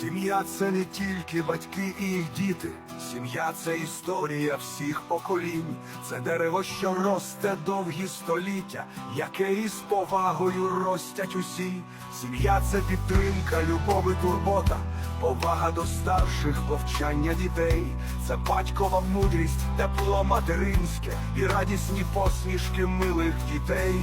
Сім'я це не тільки батьки і їх діти. Сім'я це історія всіх поколінь. Це дерево, що росте довгі століття, яке із повагою ростять усі. Сім'я це підтримка, любов і турбота, повага до старших, повчання дітей. Це батькова мудрість, тепло материнське і радісні посмішки милих дітей.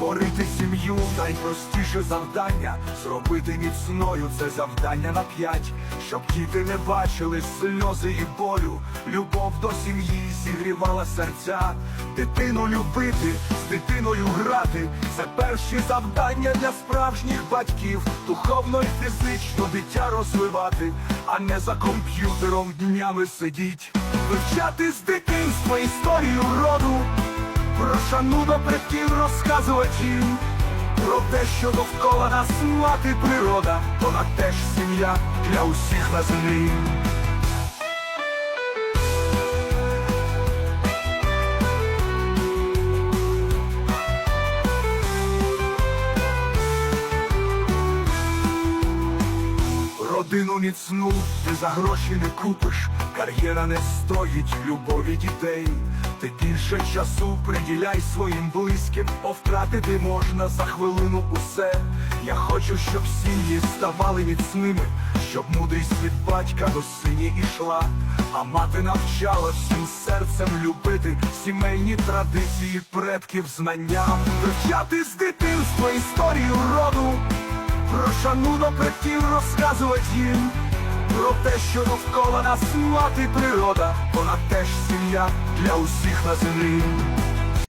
Створити сім'ю найпростіше завдання, зробити міцною це завдання на п'ять, щоб діти не бачили сльози і болю, любов до сім'ї зігрівала серця, дитину любити, з дитиною грати, це перші завдання для справжніх батьків, духовно і фізично дитя розвивати, а не за комп'ютером днями сидіть, вивчати з дитинства історію роду. Про шану до предків розказувати їм Про те, що довкола нас мати природа. Вона теж сім'я для усіх на землі. Родину міцну ти за гроші не купиш, кар'єра не стоїть любові дітей. Ти більше часу приділяй своїм близьким, бо втратити можна за хвилину усе. Я хочу, щоб сім'ї ставали міцними, щоб мудрість від батька до сині ішла, а мати навчала всім серцем любити сімейні традиції предків знанням, вивчати з дитинства історію роду. Про шану до предків розказувати їм Про те, що довкола нас мати природа Вона теж для усіх на землі